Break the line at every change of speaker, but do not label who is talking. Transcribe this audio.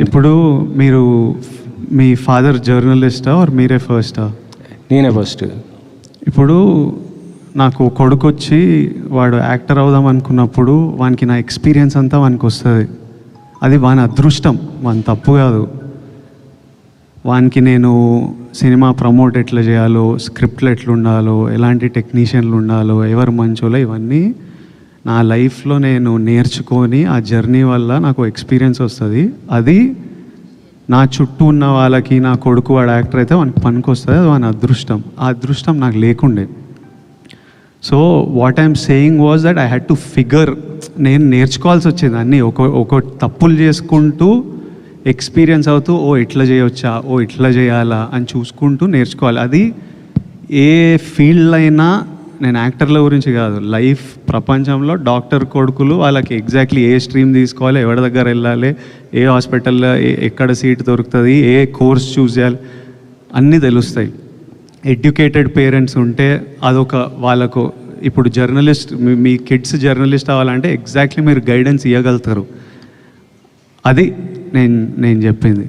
ఇప్పుడు మీరు మీ father జర్నలిస్టా are మీరే ఫస్టా
నేనే ఫస్ట్
ఇప్పుడు నాకు కొడుకు వచ్చి వాడు యాక్టర్ అవుదాం అనుకున్నప్పుడు వానికి నా ఎక్స్పీరియన్స్ అంతా వానికి వస్తుంది. అది వాని అదృష్టం వాని తప్పు కాదు. వానికి నేను సినిమా ప్రమోట్ ఎట్లా చేయాలో స్క్రిప్ట్లు ఎట్లా ఉండాలో ఎలాంటి టెక్నీషియన్లు ఉండాలో ఎవరు మంచోలో ఇవన్నీ నా లైఫ్లో నేను నేర్చుకొని ఆ జర్నీ వల్ల నాకు ఎక్స్పీరియన్స్ వస్తుంది. అది నా చుట్టూ ఉన్న వాళ్ళకి నా కొడుకు వాడు యాక్టర్ అయితే వానికి పనికి వస్తుంది అది వాని అదృష్టం. ఆ అదృష్టం నాకు లేకుండే. So what I'm saying was that I had to figure నేను నేర్చుకోవాల్సి వచ్చేది అన్నీ. ఒక ఒక తప్పులు చేసుకుంటూ ఎక్స్పీరియన్స్ అవుతూ ఓ ఇట్లా చేయొచ్చా ఓ ఇట్లా చేయాలా అని చూసుకుంటూ నేర్చుకోవాలి. అది ఏ ఫీల్డ్ అయినా నేను యాక్టర్ల గురించి కాదు. లైఫ్ ప్రపంచంలో డాక్టర్ కొడుకులు వాళ్ళకి ఎగ్జాక్ట్లీ ఏ స్ట్రీమ్ తీసుకోవాలి ఎవరి దగ్గర వెళ్ళాలి ఏ హాస్పిటల్లో ఏ- ఎక్కడ సీట్ దొరుకుతుంది ఏ కోర్స్ చూస్ చేయాలి అన్నీ తెలుస్తాయి. ఎడ్యుకేటెడ్ పేరెంట్స్ ఉంటే అదొక వాళ్ళకు ఇప్పుడు జర్నలిస్ట్ మీ- మీ కిడ్స్ జర్నలిస్ట్ అవ్వాలంటే ఎగ్జాక్ట్లీ మీరు గైడెన్స్ ఇవ్వగలుగుతారు అది నేను నేను చెప్పింది.